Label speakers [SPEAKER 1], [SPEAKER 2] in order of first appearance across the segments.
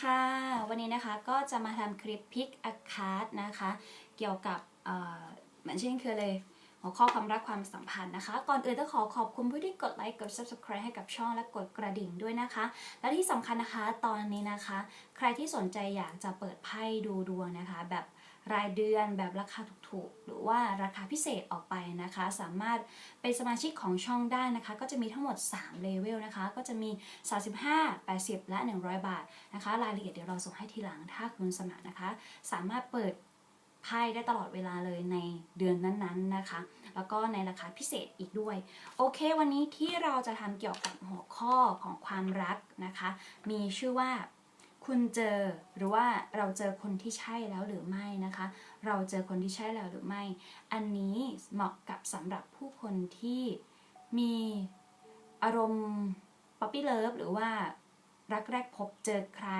[SPEAKER 1] ค่ะ วันนี้นะคะก็จะมาทำคลิปพิกอ c คาร์ดนะคะ เกี่ยวกับเอ่อเหมือนเช่นเคยเลยหัวข้อความรักความสัมพันธ์นะคะ ก่อนอื่นต้องขอขอบคุณผู้ที่กดไลค์กด subscribe ให้กับช่องและกดกระดิ่งด้วยนะคะ และที่สำคัญนะคะตอนนี้นะคะ ใครที่สนใจอยากจะเปิดไพ่ดูดวงนะคะ แบบ รายเดือนแบบราคาถูกๆ หรือว่าราคาพิเศษออกไปนะคะ สามารถเป็นสมาชิกของช่องได้นะคะ ก็จะมีทั้งหมด 3 เลเวลนะคะ ก็จะมี 35 80 และ 100 บาทนะคะ รายละเอียดเดี๋ยวเราส่งให้ทีหลังถ้าคุณสมัครนะคะ สามารถเปิดไพ่ได้ตลอดเวลาเลยในเดือนนั้นๆนะคะ แล้วก็ในราคาพิเศษอีกด้วย โอเค วันนี้ที่เราจะทำเกี่ยวกับหัวข้อของความรักนะคะ มีชื่อว่า คุณเจอหรือว่าเราเจอคนที่ใช่แล้วหรือไม่นะคะ เราเจอคนที่ใช่แล้วหรือไม่ อันนี้เหมาะกับสำหรับผู้คนที่มีอารมณ์ป๊อปปี้เลิฟหรือว่ารักแรกพบเจอใคร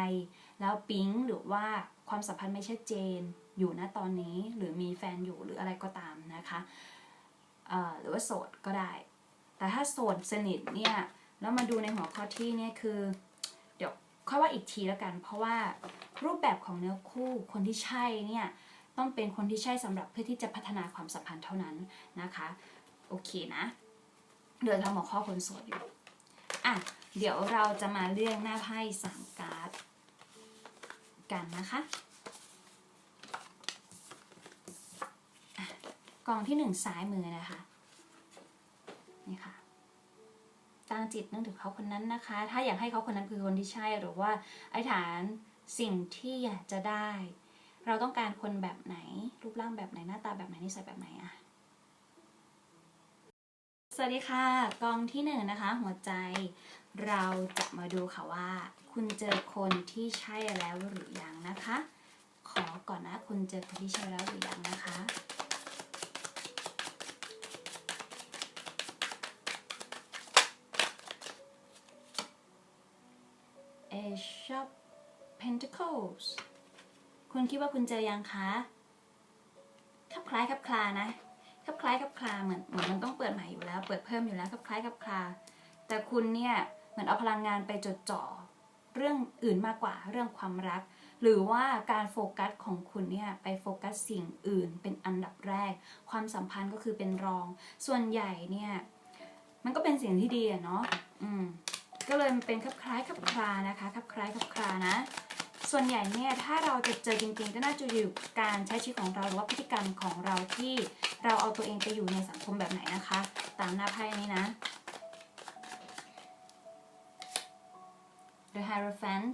[SPEAKER 1] แล้วปิ๊งหรือว่าความสัมพันธ์ไม่ชัดเจนอยู่ณตอนนี้หรือมีแฟนอยู่หรืออะไรก็ตามนะคะหรือว่าโสดก็ได้ แต่ถ้าโสดสนิทเนี่ยแล้วมาดูในหัวข้อที่เนี่ยคือ ค่อยว่าอีกทีแล้วกัน เพราะว่ารูปแบบของเนื้อคู่คนที่ใช่เนี่ยต้องเป็นคนที่ใช่สำหรับเพื่อที่จะพัฒนาความสัมพันธ์เท่านั้นนะคะ โอเคนะ เดี๋ยวทำหัวข้อคนโสดอยู่อะเดี๋ยวเราจะมาเลือกหน้าไพ่สามการ์ดกันนะคะอะกองที่หนึ่งซ้ายมือนะคะนี่ค่ะ ตั้งจิตนึกถึงเขาคนนั้นนะคะ ถ้าอยากให้เขาคนนั้นคือคนที่ใช่หรือว่าไอ้ฐานสิ่งที่อยากจะได้ เราต้องการคนแบบไหน รูปร่างแบบไหนหน้าตาแบบไหนนิสัยแบบไหนอะสวัสดีค่ะกองที่หนึ่งนะคะ หัวใจเราจะมาดูค่ะว่า คุณเจอคนที่ใช่แล้วหรือยังนะคะ ขอก่อนนะ คุณเจอคนที่ใช่แล้วหรือยังนะคะ Ace of Pentacles คุณคิดว่าคุณเจอยังคะคับคล้ายคับคลานะคับคล้ายคับคลาเหมือนเหมือนมันต้องเปิดใหม่อยู่แล้ว เปิดเพิ่มอยู่แล้วคับคล้ายคับคลา แต่คุณเนี่ยเหมือนเอาพลังงานไปจดจ่อเรื่องอื่นมากกว่าเรื่องความรัก หรือว่าการโฟกัสของคุณเนี่ยไปโฟกัสสิ่งอื่นเป็นอันดับแรก ความสัมพันธ์ก็คือเป็นรอง ส่วนใหญ่เนี่ยมันก็เป็นสิ่งที่ดีอะเนาะอืม ก็เลยมันเป็นคลับคล้ายคลับคลานะคะคลับคล้ายคลับคลานะ ส่วนใหญ่เนี่ยถ้าเราจะเจอจริงๆก็น่าจะอยู่การใช้ชีวิตของเราหรือว่าพฤติกรรมของเราที่เราเอาตัวเองไปอยู่ในสังคมแบบไหนนะคะ ตามหน้าไพ่นี้นะ The Hierophant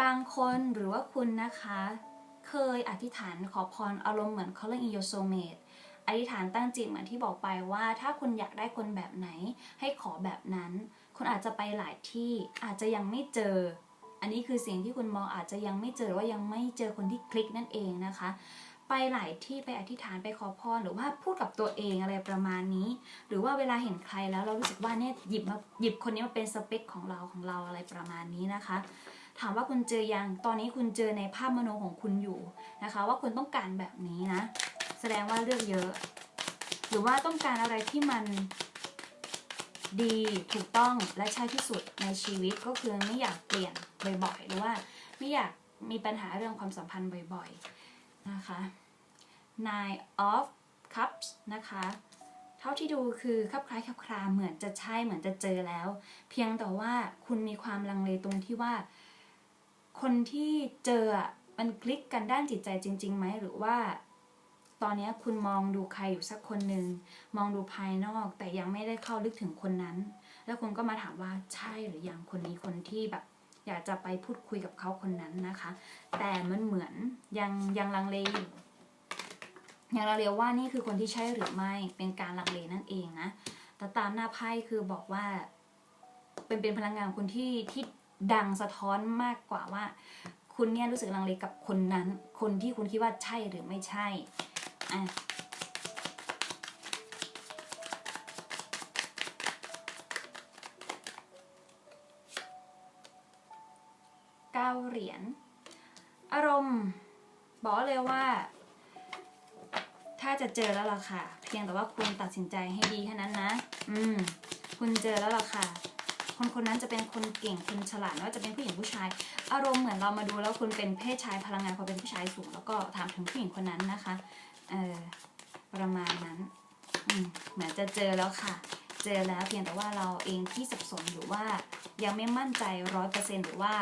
[SPEAKER 1] บางคนหรือว่าคุณนะคะ เคยอธิษฐานขอพรอารมณ์เหมือน calling in your soulmate อธิษฐานตั้งจิตเหมือนที่บอกไปว่า ถ้าคุณอยากได้คนแบบไหนให้ขอแบบนั้น คุณอาจจะไปหลายที่อาจจะยังไม่เจอ อันนี้คือสิ่งที่คุณมองอาจจะยังไม่เจอว่ายังไม่เจอคนที่คลิกนั่นเองนะคะ ไปหลายที่ไปอธิษฐานไปขอพรหรือว่าพูดกับตัวเองอะไรประมาณนี้ หรือว่าเวลาเห็นใครแล้วเรารู้สึกว่าเนี่ยหยิบมาหยิบคนนี้มาเป็นสเปคของเราของเราอะไรประมาณนี้นะคะถามว่าคุณเจอยัง ตอนนี้คุณเจอในภาพมโนของคุณอยู่นะคะ ว่าคุณต้องการแบบนี้นะ แสดงว่าเลือกเยอะ หรือว่าต้องการอะไรที่มัน ดีถูกต้องและใช่ที่สุดในชีวิตก็คือไม่อยากเปลี่ยนบ่อยๆ หรือว่าไม่อยากมีปัญหาเรื่องความสัมพันธ์บ่อยๆนะคะ Nine of Cups นะคะ เท่าที่ดูคือคลับคล้ายคลับคลาเหมือนจะใช่เหมือนจะเจอแล้ว เพียงแต่ว่าคุณมีความลังเลตรงที่ว่า คนที่เจอมันคลิกกันด้านจิตใจจริงๆไหมหรือว่า ตอนนี้คุณมองดูใครอยู่สักคนหนึ่งมองดูภายนอกแต่ยังไม่ได้เข้าลึกถึงคนนั้น แล้วคุณก็มาถามว่าใช่หรือยังคนนี้คนที่แบบ อยากจะไปพูดคุยกับเขาคนนั้นนะคะ แต่มันเหมือนยังยังลังเลอยู่ยังลังเลว่านี่คือคนที่ใช่หรือไม่เป็นการลังเลนั่นเองนะแต่ตามหน้าไพ่คือบอกว่า เป็นเป็นพลังงานคนที่ที่ดังสะท้อนมากกว่าว่า คุณเนี่ยรู้สึกลังเลกับคนนั้น คนที่คุณคิดว่าใช่หรือไม่ใช่ อะเก้าเหรียญอารมณ์บอกเลยว่า ถ้าจะเจอแล้วล่ะค่ะ เพียงแต่ว่าคุณตัดสินใจให้ดีแค่นั้นนะ อืม คุณเจอแล้วล่ะค่ะ คนคนนั้นจะเป็นคนเก่งคนฉลาดไม่ว่าจะเป็นผู้หญิงผู้ชาย อารมณ์เหมือนเรามาดูแล้วคุณเป็นเพศชายพลังงานเขาเป็นผู้ชายสูง แล้วก็ถามถึงผู้หญิงคนนั้นนะคะ เออประมาณนั้นเหมือนจะเจอแล้วค่ะ เจอแล้วเพียงแต่ว่าเราเองที่สับสนอยู่ว่ายังไม่มั่นใจร้อยเปอร์เซ็นหรือว่า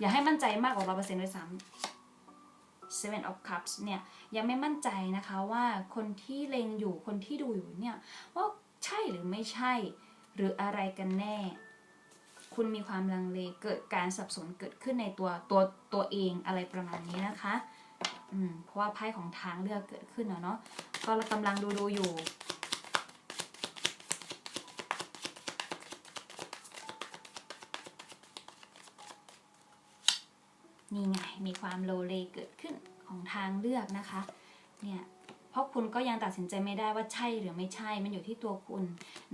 [SPEAKER 1] อย่าให้มั่นใจมากกว่าร้อยเปอร์เซ็นต์ด้วยซ้ำ Seven of Cups เนี่ยยังไม่มั่นใจนะคะว่าคนที่เลงอยู่คนที่ดูอยู่เนี่ยว่าใช่หรือไม่ใช่ หรืออะไรกันแน่ คุณมีความลังเลเกิดการสับสนเกิดขึ้นในตัวตัวตัวเองอะไรประมาณนี้นะคะ อืมเพราะว่าไพ่ของทางเลือกเกิดขึ้นอเนาะก็กำลังดูดูอยู่ นี่ไงมีความโลเลเกิดขึ้นของทางเลือกนะคะ เนี่ยเพราะคุณก็ยังตัดสินใจไม่ได้ว่าใช่หรือไม่ใช่ มันอยู่ที่ตัวคุณ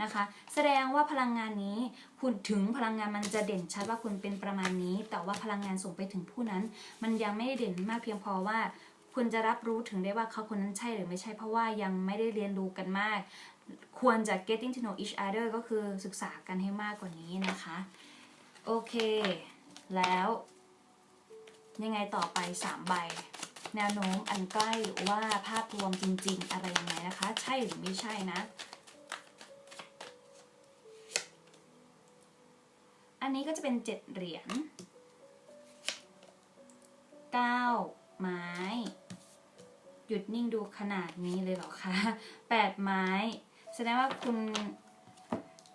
[SPEAKER 1] นะคะ แสดงว่าพลังงานนี้ คุณถึงพลังงานมันจะเด่นชัดว่าคุณเป็นประมาณนี้ แต่ว่าพลังงานส่งไปถึงผู้นั้น มันยังไม่ได้เด่นมากเพียงพอว่า คุณจะรับรู้ถึงได้ว่าเขาคนนั้นใช่หรือไม่ใช่เพราะว่ายังไม่ได้เรียนรู้กันมาก ควรจะ getting to know each other ก็คือศึกษากันให้มากกว่านี้นะคะ โอเค แล้ว ยังไงต่อไป 3 ใบ แนวโน้มอันใกล้ว่าภาพรวมจริง ๆ อะไรยังไงนะคะ ใช่หรือไม่ใช่นะอันนี้ก็จะเป็น 7 เหรียญ 9 ไม้ หยุดนิ่งดูขนาดนี้เลยเหรอคะแปดไม้ แสดงว่าคุณ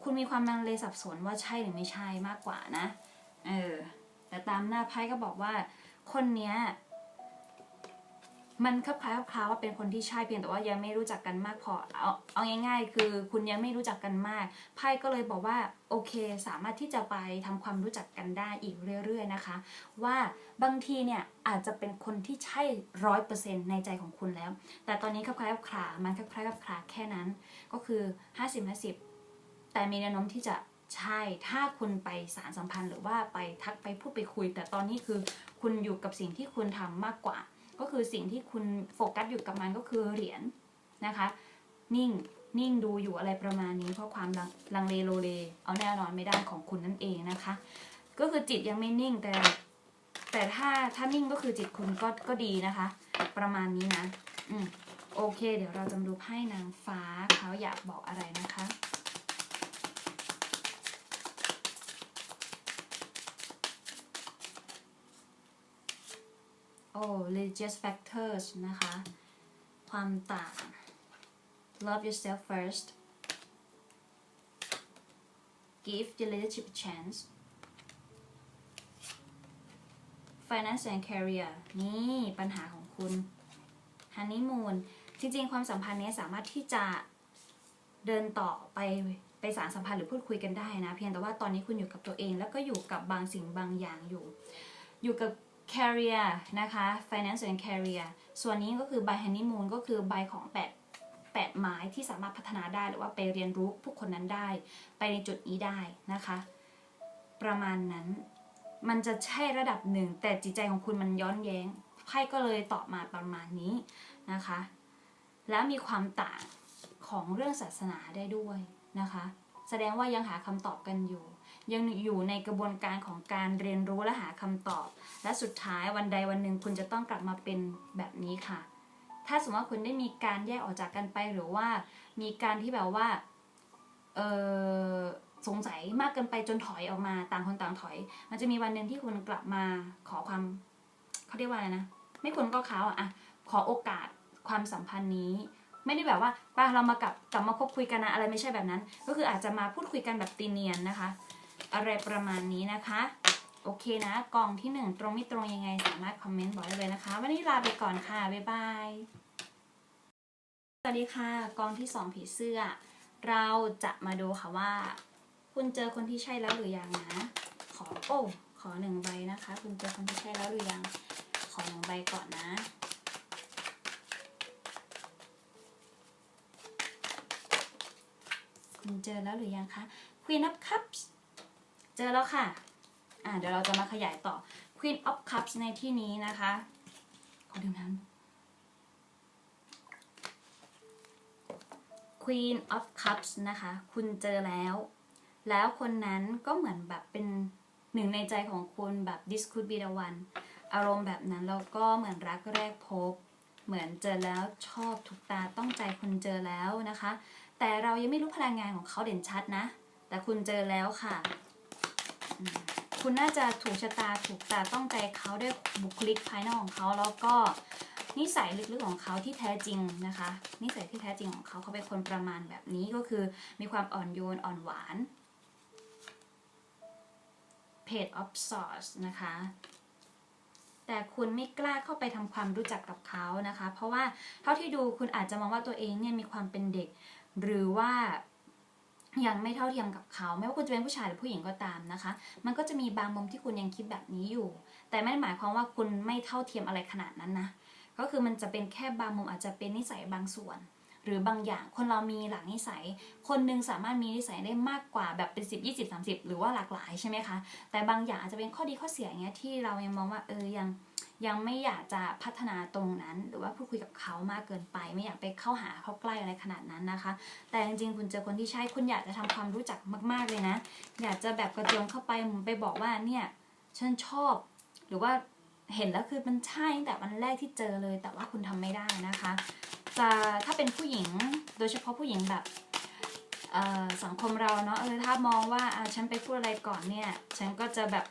[SPEAKER 1] คุณมีความลังเลสับสนว่าใช่หรือไม่ใช่มากกว่านะ เออ แต่ตามหน้าไพ่ก็บอกว่า คนเนี้ย มันคลับคล้ายคลับคลาว่าเป็นคนที่ใช่เพียงแต่ว่ายังไม่รู้จักกันมากพอเอาเอาง่าย ๆ คือคุณยังไม่รู้จักกันมากไพ่ก็เลยบอกว่าโอเค สามารถที่จะไปทำความรู้จักกันได้อีกเรื่อย ๆนะคะ ว่าบางทีเนี่ยอาจจะเป็นคนที่ใช่ร้อยเปอร์เซ็นในใจของคุณแล้ว แต่ตอนนี้คลับคล้ายคลับคลามันคลับคล้ายคลับคลาแค่นั้น ก็คือห้าสิบห้าสิบแต่มีแนวโน้มที่จะใช่ ถ้าคุณไปสารสัมพันธ์หรือว่าไปทักไปพูดไปคุย แต่ตอนนี้คือคุณอยู่กับสิ่งที่คุณทำมากกว่า ก็คือสิ่งที่คุณโฟกัสอยู่กับมันก็คือเหรียญนะคะ นิ่งนิ่งดูอยู่อะไรประมาณนี้ เพราะความลังเลโลเล เอาแน่นอนไม่ได้ของคุณนั่นเองนะคะ ก็คือจิตยังไม่นิ่งแต่ แต่ถ้าถ้านิ่งก็คือจิตคุณก็ก็ดีนะคะ ประมาณนี้นะ อืมโอเค เดี๋ยวเราจะมาดูไพ่นางฟ้าเขาอยากบอกอะไรนะคะ โอ้ religious factors นะคะ ความต่าง love yourself first give your relationship a chance finance and career นี่ปัญหาของคุณ honeymoon จริงๆ ความสัมพันธ์เนี้ยสามารถที่จะเดินต่อไปไปสารสัมพันธ์หรือพูดคุยกันได้นะ เพียงแต่ว่าตอนนี้คุณอยู่กับตัวเอง แล้วก็อยู่กับบางสิ่งบางอย่างอยู่ อยู่กับ career นะคะ finance and career ส่วนนี้ก็คือ by honeymoon ก็คือใบของแปดแปดไม้ที่สามารถพัฒนาได้หรือว่าไปเรียนรู้ผู้คนนั้นได้ ไปในจุดนี้ได้นะคะ ประมาณนั้นมันจะใช่ระดับหนึ่ง แต่จิตใจของคุณมันย้อนแย้งไพ่ก็เลยตอบมาประมาณนี้นะคะ แล้วมีความต่างของเรื่องศาสนาได้ด้วยนะคะ แสดงว่ายังหาคำตอบกันอยู่ ยังอยู่ในกระบวนการของการเรียนรู้และหาคำตอบ และสุดท้ายวันใดวันหนึ่งคุณจะต้องกลับมาเป็นแบบนี้ค่ะ ถ้าสมมติว่าคุณได้มีการแยกออกจากกันไปหรือว่า มีการที่แบบว่าเออสงสัยมากเกินไปจนถอยออกมาต่างคนต่างถอย มันจะมีวันหนึ่งที่คุณกลับมาขอความเขาเรียกว่าอะไรนะไม่ควรก็เขาอะอะขอโอกาสความสัมพันธ์นี้ไม่ได้แบบว่าป้าเรามากลับกลับมาคบคุยกันนะอะไรไม่ใช่แบบนั้น ก็คืออาจจะมาพูดคุยกันแบบตีเนียนนะคะ อะไรประมาณนี้นะคะโอเคนะกองที่หนึ่งตรงไม่ตรงยังไงสามารถคอมเมนต์บอกได้เลยนะคะ วันนี้ลาไปก่อนค่ะ บ๊ายบาย สวัสดีค่ะกองที่สองผีเสื้อ เราจะมาดูค่ะว่า คุณเจอคนที่ใช่แล้วหรือยังนะ ขอโอ้ขอหนึ่งใบนะคะ คุณเจอคนที่ใช่แล้วหรือยัง ขอหนึ่งใบก่อนนะคุณเจอแล้วหรือยังคะ Queen of Cups จอแล้วค่ะ อ่าเดี๋ยวเราจะมาขยายต่อ Queen of Cups ในที่นี้นะคะขอดื่มน้ำ Queen of Cups นะคะ คุณเจอแล้ว แล้วคนนั้นก็เหมือนแบบเป็นหนึ่งในใจของคุณแบบ this could be the one อารมณ์แบบนั้นแล้วก็เหมือนรักแรกพบ เหมือนเจอแล้วชอบถูกตาต้องใจคุณเจอแล้วนะคะ แต่เรายังไม่รู้พลังงานของเขาเด่นชัดนะ แต่คุณเจอแล้วค่ะ คุณน่าจะถูกชะตาถูกตาต้องใจเขาด้วยบุคลิกภายนอกของเขาแล้วก็นิสัยลึกๆของเขาที่แท้จริงนะคะ นิสัยที่แท้จริงของเขาเขาเป็นคนประมาณแบบนี้ก็คือมีความอ่อนโยนอ่อนหวาน Page of Swords นะคะ แต่คุณไม่กล้าเข้าไปทำความรู้จักกับเขานะคะ เพราะว่าเท่าที่ดูคุณอาจจะมองว่าตัวเองเนี่ยมีความเป็นเด็ก หรือว่า ยังไม่เท่าเทียมกับเขา ไม่ว่าคุณจะเป็นผู้ชายหรือผู้หญิงก็ตามนะคะ มันก็จะมีบางมุมที่คุณยังคิดแบบนี้อยู่ แต่ไม่ได้หมายความว่าคุณไม่เท่าเทียมอะไรขนาดนั้นนะก็คือมันจะเป็นแค่บางมุมอาจจะเป็นนิสัยบางส่วน หรือบางอย่างคนเรามีหลากนิสัย คนหนึงสามารถมีนิสัยได้มากกว่าแบบเป็น 10 20 30 หรือว่าหลากหลายใช่ไหมคะแต่บางอย่างอาจจะเป็นข้อดีข้อเสียอย่างเงี้ยที่เรายังมองว่าเออยัง ยังไม่อยากจะพัฒนาตรงนั้น หรือว่าพูดคุยกับเขามากเกินไป ไม่อยากไปเข้าหาเขาใกล้อะไรขนาดนั้นนะคะ แต่จริงๆคุณเจอคนที่ใช่คุณอยากจะทำความรู้จักมาก ๆเลยนะ อยากจะแบบกระโจนเข้าไปไปบอกว่าเนี่ยฉันชอบหรือว่าเห็นแล้วคือมันใช่แต่วันแรกที่เจอเลย แต่ว่าคุณทำไม่ได้นะคะ จะถ้าเป็นผู้หญิงโดยเฉพาะผู้หญิงแบบสังคมเราเนาะเออถ้ามองว่าอะฉันไปพูดอะไรก่อนเนี่ย ฉันก็จะแบบ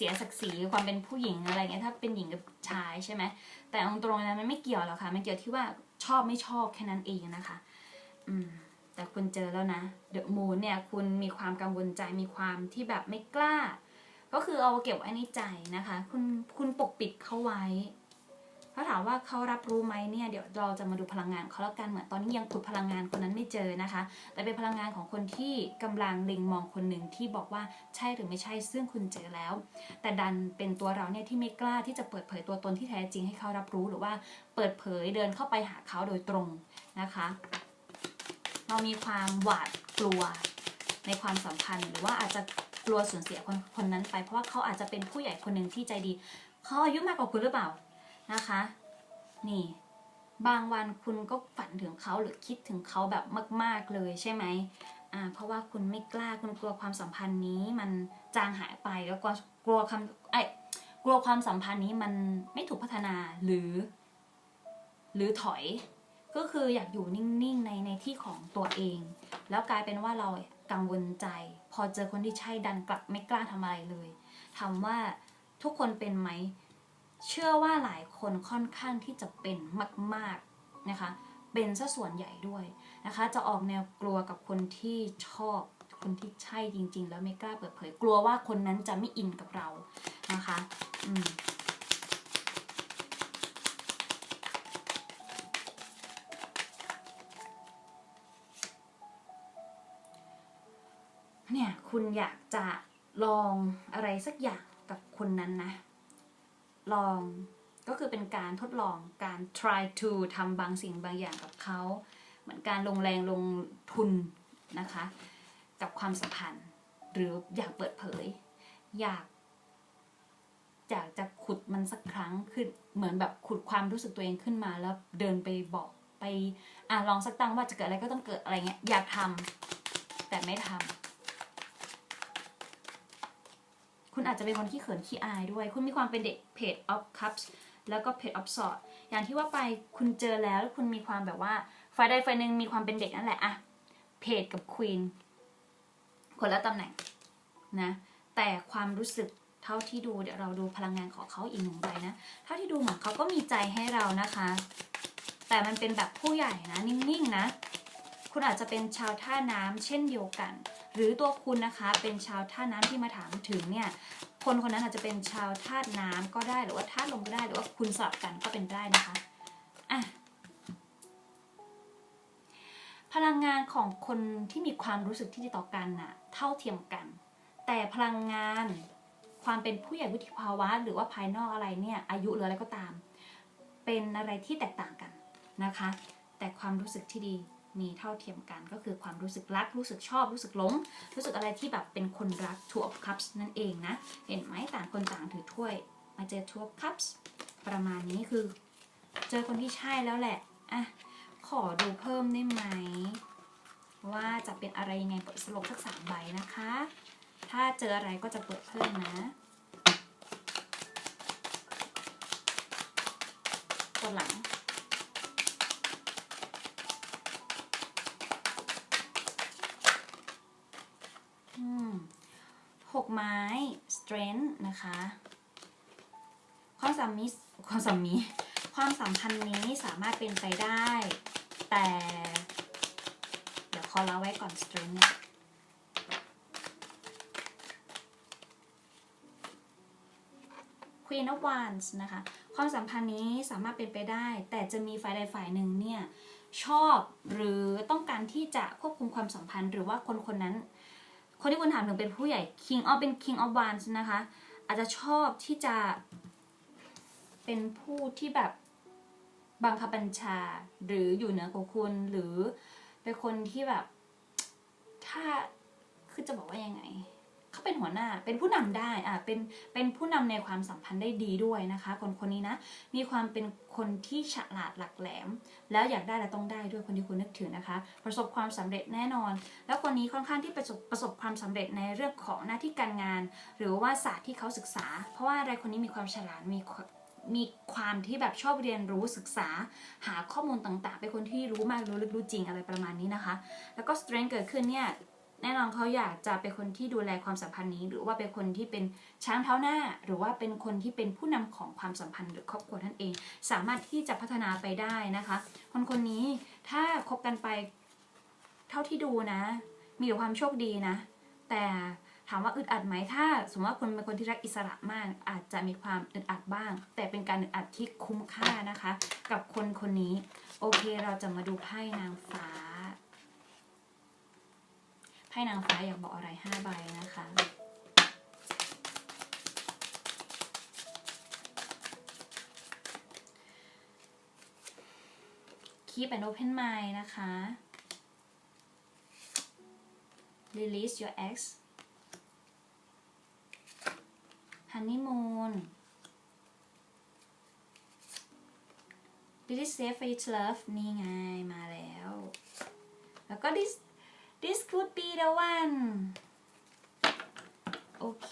[SPEAKER 1] สียศักดิ์ศรีความเป็นผู้หญิงอะไรเงี้ยถ้าเป็นหญิงกับชายใช่ไหมแต่ตรงๆนะมันไม่เกี่ยวหรอกค่ะมันเกี่ยวที่ว่าชอบไม่ชอบแค่นั้นเองนะคะ อืมแต่คุณเจอแล้วนะเดอะมูนเนี่ยคุณมีความกังวลใจมีความที่แบบไม่กล้า ก็คือเอาเก็บไว้ในใจนะคะ คุณคุณปกปิดเขาไว้ ถ้าถามว่าเขารับรู้ไหมเนี่ยเดี๋ยวเราจะมาดูพลังงานเขาแล้วกันเหมือนตอนนี้ยังขุดพลังงานคนนั้นไม่เจอนะคะ แต่เป็นพลังงานของคนที่กำลังเล็งมองคนหนึ่งที่บอกว่าใช่หรือไม่ใช่ซึ่งคุณเจอแล้ว แต่ดันเป็นตัวเราเนี่ยที่ไม่กล้าที่จะเปิดเผยตัวตนที่แท้จริงให้เขารับรู้หรือว่าเปิดเผยเดินเข้าไปหาเขาโดยตรงนะคะ เรามีความหวาดกลัวในความสัมพันธ์ หรือว่าอาจจะกลัวสูญเสียคนคนนั้นไปเพราะว่าเขาอาจจะเป็นผู้ใหญ่คนหนึ่งที่ใจดีเขาอายุมากกว่าคุณหรือเปล่า นะคะ นี่ บางวันคุณก็ฝันถึงเขาหรือคิดถึงเขาแบบมาก ๆเลยใช่ไหมอ่าเพราะว่าคุณไม่กล้าคุณกลัวความสัมพันธ์นี้มันจางหายไปแล้วก็กลัวคำไอ้กลัวความสัมพันธ์นี้มันไม่ถูกพัฒนาหรือ หรือถอย ก็คืออยากอยู่นิ่งๆในในที่ของตัวเอง แล้วกลายเป็นว่าเรากังวลใจ พอเจอคนที่ใช่ดันกลับไม่กล้าทำอะไรเลยถามว่าทุกคนเป็นไหม เชื่อว่าหลายคนค่อนข้างที่จะเป็นมาก ๆนะคะ เป็นซะส่วนใหญ่ด้วยนะคะ จะออกแนวกลัวกับคนที่ชอบคนที่ใช่จริง ๆ แล้วไม่กล้าเปิดเผย กลัวว่าคนนั้นจะไม่อินกับเรานะคะอืมเนี่ยคุณอยากจะลองอะไรสักอย่างกับคนนั้นนะ ลอง ก็คือเป็นการทดลองการ try to ทำบางสิ่งบางอย่างกับเขาเหมือนการลงแรงลงทุนนะคะ กับความสัมพันธ์ หรืออยากเปิดเผย อยากอยากจะขุดมันสักครั้งขึ้นเหมือนแบบขุดความรู้สึกตัวเองขึ้นมาแล้วเดินไปบอกไปอะลองสักตั้งว่าจะเกิดอะไรก็ต้องเกิดอะไรเงี้ยอยากทำแต่ไม่ทำ คุณอาจจะเป็นคนขี้เขินขี้อายด้วย คุณมีความเป็นเด็ก Page of Cups แล้วก็ Page of Swords อย่างที่ว่าไปคุณเจอแล้วแล้วคุณมีความแบบว่าฝ่ายใดฝ่ายหนึ่งมีความเป็นเด็กนั่นแหละอะ Page กับ Queen คนละตำแหน่งนะแต่ความรู้สึกเท่าที่ดูเดี๋ยวเราดูพลังงานของเขาอีกหนึ่งใบนะเท่าที่ดูเหมือนเขาก็มีใจให้เรานะคะ แต่มันเป็นแบบผู้ใหญ่นะนิ่งๆนะ คุณอาจจะเป็นชาวท่าน้ำเช่นเดียวกัน หรือตัวคุณนะคะเป็นชาวท่าน้ำที่มาถามถึงเนี่ยคนคนนั้นอาจจะเป็นชาวธาตุน้ำก็ได้หรือว่าธาตุลมก็ได้หรือว่าคุณสลับกันก็เป็นได้นะคะอะพลังงานของคนที่มีความรู้สึกที่ดีต่อกันน่ะเท่าเทียมกัน แต่พลังงานความเป็นผู้ใหญ่วุฒิภาวะ หรือว่าภายนอกอะไรเนี่ยอายุหรืออะไรก็ตาม เป็นอะไรที่แตกต่างกันนะคะ แต่ความรู้สึกที่ดี มีเท่าเทียมกันก็คือความรู้สึกรัก รู้สึกชอบ รู้สึกหลง รู้สึกอะไรที่แบบเป็นคนรัก two of cups นั่นเองนะ เห็นไหมต่างคนต่างถือถ้วย มาเจอ two of cups ประมาณนี้คือ เจอคนที่ใช่แล้วแหละอะขอดูเพิ่มได้ไหม ว่าจะเป็นอะไรยังไงเปิดสลบสักสามใบนะคะ ถ้าเจออะไรก็จะเปิดเพิ่มนะกดหลัง 6 ไม้ strength นะคะ ความสัมมิความสัมมิความสัมพันธ์นี้สามารถเป็นไปได้ แต่ เดี๋ยวขอล่าไว้ก่อน strength เนี่ยควีนอวาน a n นะคะ ความสัมพันธ์นี้สามารถเป็นไปได้ แต่จะมีฝ่ายใดฝ่ายหนึ่งเนี่ย ชอบหรือต้องการที่จะควบคุมความสัมพันธ์ หรือว่าคนคนนั้น คนที่คุณถามถึงเป็นผู้ใหญ่ King of เป็น King of Wands นะคะ อาจจะชอบที่จะ เป็นผู้ที่แบบบังคับบัญชา หรืออยู่เหนือกว่าคุณหรือเป็นคนที่แบบ ถ้าคือจะบอกว่ายังไง เขาเป็นหัวหน้าเป็นผู้นำได้อะเป็นเป็นผู้นำในความสัมพันธ์ได้ดีด้วยนะคะ คนคนนี้นะมีความเป็นคนที่ฉลาดหลักแหลม แล้วอยากได้และต้องได้ด้วยคนที่คุณนึกถึงนะคะ ประสบความสำเร็จแน่นอน แล้วคนนี้ค่อนข้างที่ประสบประสบความสำเร็จในเรื่องของหน้าที่การงาน หรือว่าศาสตร์ที่เขาศึกษา เพราะว่าอะไรคนนี้มีความฉลาดมีมีความที่แบบชอบเรียนรู้ศึกษาหาข้อมูลต่างๆ เป็นคนที่รู้มากรู้ลึกรู้จริงอะไรประมาณนี้นะคะ แล้วก็ strength เกิดขึ้นเนี่ย แน่นอนเขาอยากจะเป็นคนที่ดูแลความสัมพันธ์นี้ หรือว่าเป็นคนที่เป็นช้างเท้าหน้า หรือว่าเป็นคนที่เป็นผู้นำของความสัมพันธ์หรือครอบครัวท่านเอง สามารถที่จะพัฒนาไปได้นะคะ คนคนนี้ถ้าคบกันไปเท่าที่ดูนะ มีแต่ความโชคดีนะ แต่ถามว่าอึดอัดไหมถ้า สมมติว่าคุณเป็นคนที่รักอิสระมาก อาจจะมีความอึดอัดบ้าง แต่เป็นการอึดอัดที่คุ้มค่านะคะ กับคนคนนี้ โอเคเราจะมาดูไพ่นางฟ้า ไพ่นางฟ้าอยากบอกอะไรห้าใบนะคะ Keep an open mind นะคะ Release your ex Honeymoon Did it save for you to love นี่ไงมาแล้ว แล้วก็ this this could be the one โอเค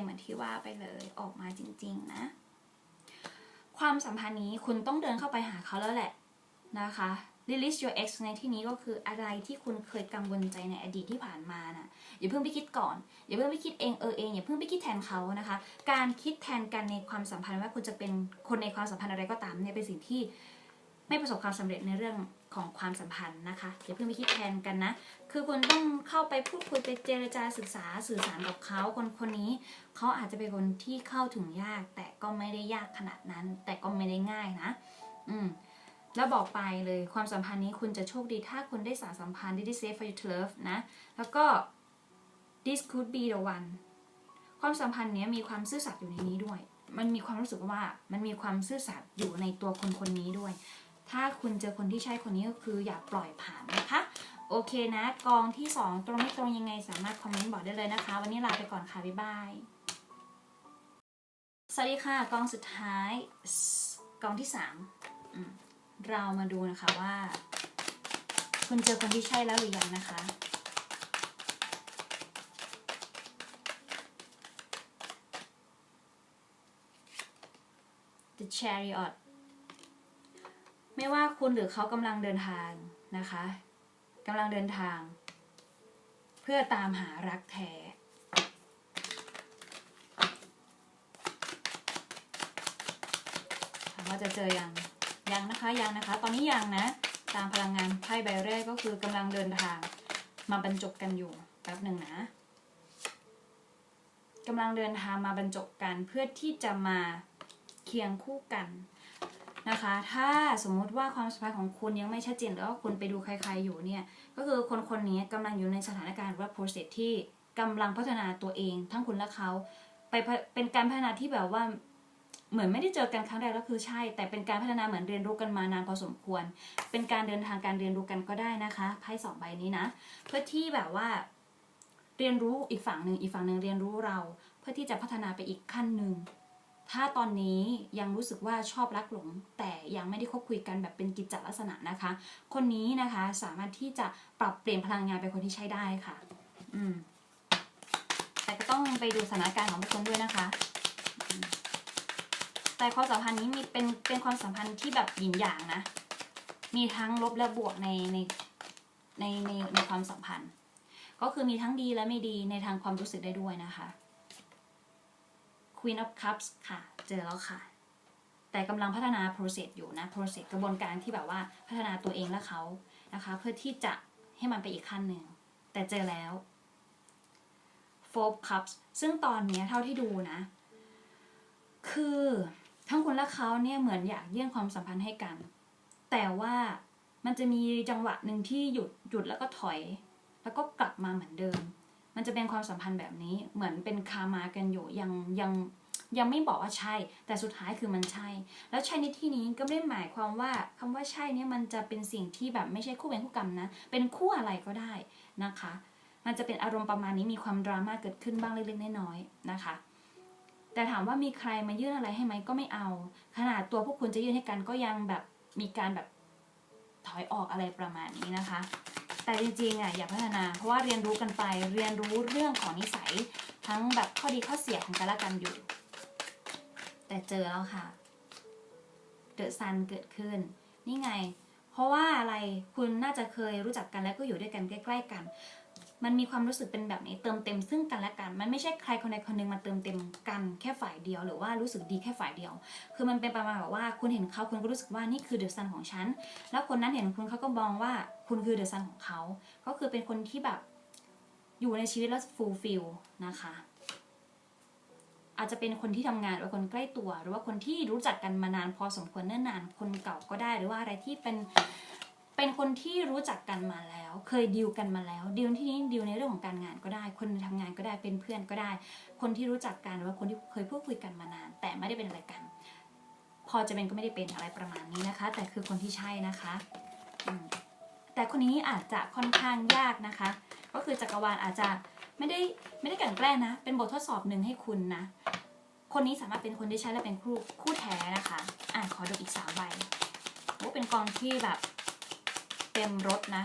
[SPEAKER 1] เหมือนที่ว่าไปเลยออกมาจริง ๆ นะ ความสัมพันธ์นี้คุณต้องเดินเข้าไปหาเขาแล้วแหละนะคะ release your ex ในที่นี้ก็คืออะไรที่คุณเคยกังวลใจในอดีตที่ผ่านมาน่ะอย่าเพิ่งไปคิดก่อน อย่าเพิ่งไปคิดเองเออเองอย่าเพิ่งไปคิดแทนเขานะคะ การคิดแทนกันในความสัมพันธ์ว่าคุณจะเป็นคนในความสัมพันธ์อะไรก็ตามเนี่ยเป็นสิ่งที่ ไม่ประสบความสำเร็จในเรื่องของความสัมพันธ์นะคะอย่าเพิ่งไปคิดแทนกันนะ คือคุณต้องเข้าไปพูดคุยไปเจรจาศึกษาสื่อสารกับเขาคนคนนี้ เขาอาจจะเป็นคนที่เข้าถึงยาก แต่ก็ไม่ได้ยากขนาดนั้น แต่ก็ไม่ได้ง่ายนะ อืมแล้วบอกไปเลยความสัมพันธ์นี้คุณจะโชคดีถ้าคุณได้สารสัมพันธ์ที่ได้ safe for you to love นะ แล้วก็ this could be the one ความสัมพันธ์เนี้ยมีความซื่อสัตย์อยู่ในนี้ด้วย มันมีความรู้สึกว่ามันมีความซื่อสัตย์อยู่ในตัวคนคนนี้ด้วย ถ้าคุณเจอคนที่ใช่คนนี้ก็คืออย่าปล่อยผ่านนะคะ โอเคนะ กองที่ 2 ตรงไม่ตรงยังไงสามารถคอมเมนต์บอกได้เลยนะคะ วันนี้ลาไปก่อนค่ะ บ๊ายบาย สวัสดีค่ะ กองสุดท้าย กองที่3อืมเรามาดูนะคะว่า คุณเจอคนที่ใช่แล้วหรือยังนะคะ The Chariot ไม่ว่าคุณหรือเขากำลังเดินทางนะคะกำลังเดินทาง เพื่อตามหารักแท้ถามว่าจะเจอยังยังนะคะยังนะคะ ตอนนี้ยังนะ ตามพลังงานไพ่ใบแรกก็คือกำลังเดินทาง มาบรรจบกันอยู่แป๊บหนึ่งนะกำลังเดินทางมาบรรจบกันเพื่อที่จะมาเคียงคู่กัน นะคะ ถ้าสมมุติว่าความสัมพันธ์ของคุณยังไม่ชัดเจนหรือว่าคุณไปดูใครๆอยู่เนี่ย ก็คือคนคนนี้กำลังอยู่ในสถานการณ์ว่า process ที่กำลังพัฒนาตัวเอง ทั้งคุณและเขาไปเป็นการพัฒนาที่แบบว่าเหมือนไม่ได้เจอกันครั้งแรกแล้วคือใช่ แต่เป็นการพัฒนาเหมือนเรียนรู้กันมานานพอสมควร เป็นการเดินทางการเรียนรู้กันก็ได้นะคะไพ่สองใบนี้นะ เพื่อที่แบบว่า เรียนรู้อีกฝั่งหนึ่งอีกฝั่งหนึ่งเรียนรู้เรา เพื่อที่จะพัฒนาไปอีกขั้นหนึ่ง ถ้าตอนนี้ยังรู้สึกว่าชอบรักหลง แต่ยังไม่ได้คบคุยกันแบบเป็นกิจจลักษณะนะคะ คนนี้นะคะสามารถที่จะปรับเปลี่ยนพลังงานเป็นคนที่ใช้ได้ค่ะ อืม แต่ก็ต้องไปดูสถานการณ์ของบุคคลด้วยนะคะ แต่ความสัมพันธ์นี้มีเป็นเป็นความสัมพันธ์ที่แบบหยินหยางนะ มีทั้งลบและบวกในในในในในความสัมพันธ์ ก็คือมีทั้งดีและไม่ดีในทางความรู้สึกได้ด้วยนะคะ Queen of Cups ค่ะ เจอแล้วค่ะ แต่กำลังพัฒนา process อยู่นะ process กระบวนการที่แบบว่าพัฒนาตัวเองและเขานะคะ เพื่อที่จะให้มันไปอีกขั้นหนึ่ง แต่เจอแล้ว Four Cups ซึ่งตอนนี้เท่าที่ดูนะ คือทั้งคุณและเขาเนี่ยเหมือนอยากยื่นความสัมพันธ์ให้กัน แต่ว่ามันจะมีจังหวะหนึ่งที่หยุดหยุดแล้วก็ถอย แล้วก็กลับมาเหมือนเดิม มันจะเป็นความสัมพันธ์แบบนี้เหมือนเป็นคามากันอยู่ยังยังยังไม่บอกว่าใช่ แต่สุดท้ายคือมันใช่ แล้วใช่ในที่นี้ก็ไม่ได้หมายความว่าคำว่าใช่เนี่ยมันจะเป็นสิ่งที่แบบไม่ใช่คู่เวรคู่กรรมนะ เป็นคู่อะไรก็ได้นะคะ มันจะเป็นอารมณ์ประมาณนี้มีความดราม่าเกิดขึ้นบ้างเล็กๆน้อยๆนะคะ แต่ถามว่ามีใครมายื่นอะไรให้ไหมก็ไม่เอา ขนาดตัวพวกคุณจะยื่นให้กันก็ยังแบบมีการแบบถอยออกอะไรประมาณนี้นะคะ แต่จริงๆอะอย่าพัฒนา เพราะว่าเรียนรู้กันไปเรียนรู้เรื่องของนิสัย ทั้งแบบข้อดีข้อเสียของกันและกันอยู่ แต่เจอแล้วค่ะเดอะซันเกิดขึ้น นี่ไง เพราะว่าอะไรคุณน่าจะเคยรู้จักกันแล้วก็อยู่ด้วยกันใกล้ ๆ กัน มันมีความรู้สึกเป็นแบบนี้เติมเต็มซึ่งกันและกัน มันไม่ใช่ใครคนใดคนหนึ่งมาเติมเต็มกันแค่ฝ่ายเดียว หรือว่ารู้สึกดีแค่ฝ่ายเดียว คือมันเป็นประมาณแบบว่าคุณเห็นเขาคุณก็รู้สึกว่านี่คือเดอะซันของฉัน แล้วคนนั้นเห็นคุณเขาก็มองว่าคุณคือเดอะซันของเขา ก็คือเป็นคนที่แบบอยู่ในชีวิตแล้วฟูลฟิลนะคะ อาจจะเป็นคนที่ทำงานหรือคนใกล้ตัว หรือว่าคนที่รู้จักกันมานานพอสมควรเนิ่นนานคนเก่าก็ได้ หรือว่าอะไรที่เป็น เป็นคนที่รู้จักกันมาแล้ว เคยดีลกันมาแล้วดีลที่นี้ดีลในเรื่องของการงานก็ได้ คนทำงานก็ได้เป็นเพื่อนก็ได้ คนที่รู้จักกันหรือว่าคนที่เคยพูดคุยกันมานาน แต่ไม่ได้เป็นอะไรกัน พอจะเป็นก็ไม่ได้เป็นอะไรประมาณนี้นะคะ แต่คือคนที่ใช่นะคะแต่คนนี้อาจจะค่อนข้างยากนะคะ ก็คือจักรวาลอาจจะไม่ได้ไม่ได้กันแกล้งนะ เป็นบททดสอบหนึ่งให้คุณนะ คนนี้สามารถเป็นคนที่ใช้และเป็นคู่คู่แท้นะคะ อะขอดูอีกสามใบโอ้เป็นกองที่แบบ เต็มรถนะ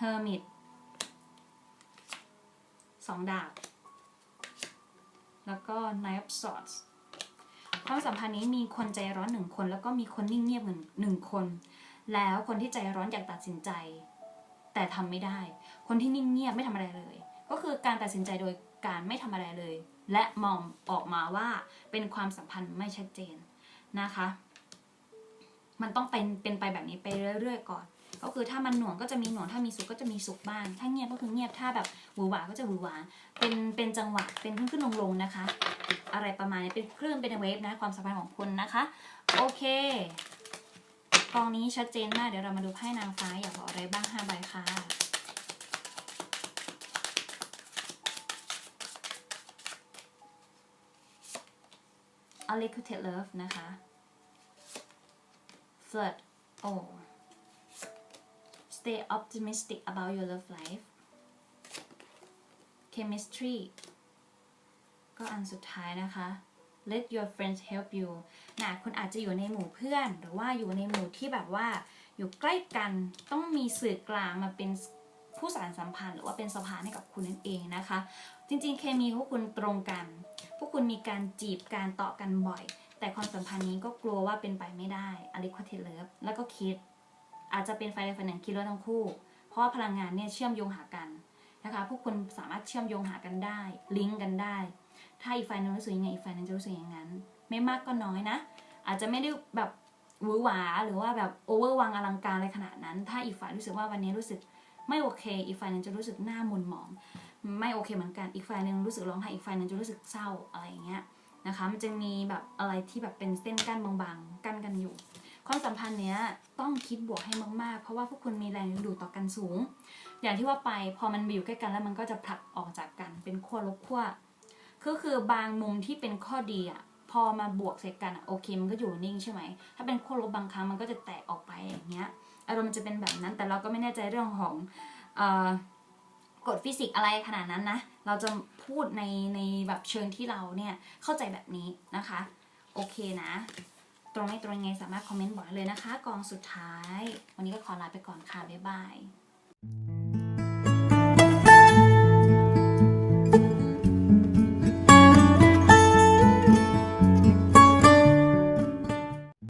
[SPEAKER 1] Hermit สองดาบ แล้วก็ Knight of Swords ความสัมพันธ์นี้มีคนใจร้อนหนึ่งคน แล้วก็มีคนนิ่งเงียบหนึ่งหนึ่งคน แล้วคนที่ใจร้อนอยากตัดสินใจ แต่ทำไม่ได้ คนที่นิ่งเงียบไม่ทำอะไรเลย ก็คือการตัดสินใจโดยการไม่ทำอะไรเลย และมองออกมาว่าเป็นความสัมพันธ์ไม่ชัดเจน นะคะ มันต้องเป็นเป็นไปแบบนี้ไปเรื่อยๆก่อน ก็คือถ้ามันหน่วงก็จะมีหน่วงถ้ามีสุขก็จะมีสุขบ้าง ถ้าเงียบก็คือเงียบถ้าแบบหวือหวาก็จะหวือหวาเป็นเป็นจังหวะเป็นขึ้นขึ้นลงลงๆนะคะ อะไรประมาณนี้เป็นคลื่นเป็นเวฟนะความสัมพันธ์ของคุณนะคะ โอเคกองนี้ชัดเจนมากเดี๋ยวเรามาดูไพ่นางฟ้าอยากบอกอะไรบ้างห้าใบค่ะ a l i c u t e d love นะคะ flirt oh stay optimistic about your love life chemistry ก็อันสุดท้ายนะคะ let your friends help you นะคุณอาจจะอยู่ในหมู่เพื่อน หรือว่าอยู่ในหมู่ที่แบบว่า อยู่ใกล้กันต้องมีสื่อกลางมาเป็นผู้สานสัมพันธ์ หรือว่าเป็นสะพานให้กับคุณนั่นเองนะคะ จริงๆ เคมีพวกคุณตรงกัน พวกคุณมีการจีบการต่อกันบ่อย แต่ความสัมพันธ์นี้ก็กลัวว่าเป็นไปไม่ได้อลิควเทเลฟแล้วก็คิด อาจจะเป็นไฟใดไฟหนึ่งคิดว่าทั้งคู่ เพราะว่าพลังงานเนี่ยเชื่อมโยงหากันนะคะพวกคุณสามารถเชื่อมโยงหากันได้ ลิงก์กันได้ ถ้าอีกฝ่ายหนึงรู้สึกยังไงอีกฝ่ายหนึงจะรู้สึกอย่างนั้น ไม่มากก็น้อยนะ อาจจะไม่ได้แบบหวือหวาหรือว่าแบบโอเวอร์วังอลังการอะไรขนาดนั้น ถ้าอีกฝ่ายรู้สึกว่าวันนี้รู้สึกไม่โอเค อีกฝ่ายหนึงจะรู้สึกหน้ามุนหมอง ไม่โอเคเหมือนกันอีกฝ่ายหนึ่งรู้สึกร้องไห้อีกฝ่ายหนึ่งจะรู้สึกเศร้าอะไรอย่างเงี้ยนะคะ มันจะมีแบบอะไรที่แบบเป็นเส้นกั้นบางๆ กั้นกันอยู่ ความสัมพันธ์เนี้ยต้องคิดบวกให้มากๆ เพราะว่าพวกคุณมีแรงดึงดูดต่อกันสูง อย่างที่ว่าไปพอมันมาอยู่ใกล้กันแล้วมันก็จะผลักออกจากกันเป็นขั้วลบขั้วก็คือบางมุมที่เป็นข้อดีอะพอมาบวกใส่กันอะโอเคมันก็อยู่นิ่งใช่ไหมถ้าเป็นขั้วลบบางครั้งมันก็จะแตกออกไปอย่างเงี้ยอารมณ์มันจะเป็นแบบนั้นแต่เราก็ไม่แน่ใจเรื่องของเอ่อ กฎฟิสิกส์อะไรขนาดนั้นนะ เราจะพูดในในแบบเชิงที่เราเนี่ยเข้าใจแบบนี้นะคะ โอเคนะ ตรงไม่ตรงยังไงสามารถคอมเมนต์บอกได้เลยนะคะ กองสุดท้าย วันนี้ก็ขอลาไปก่อนค่ะ บ๊ายบาย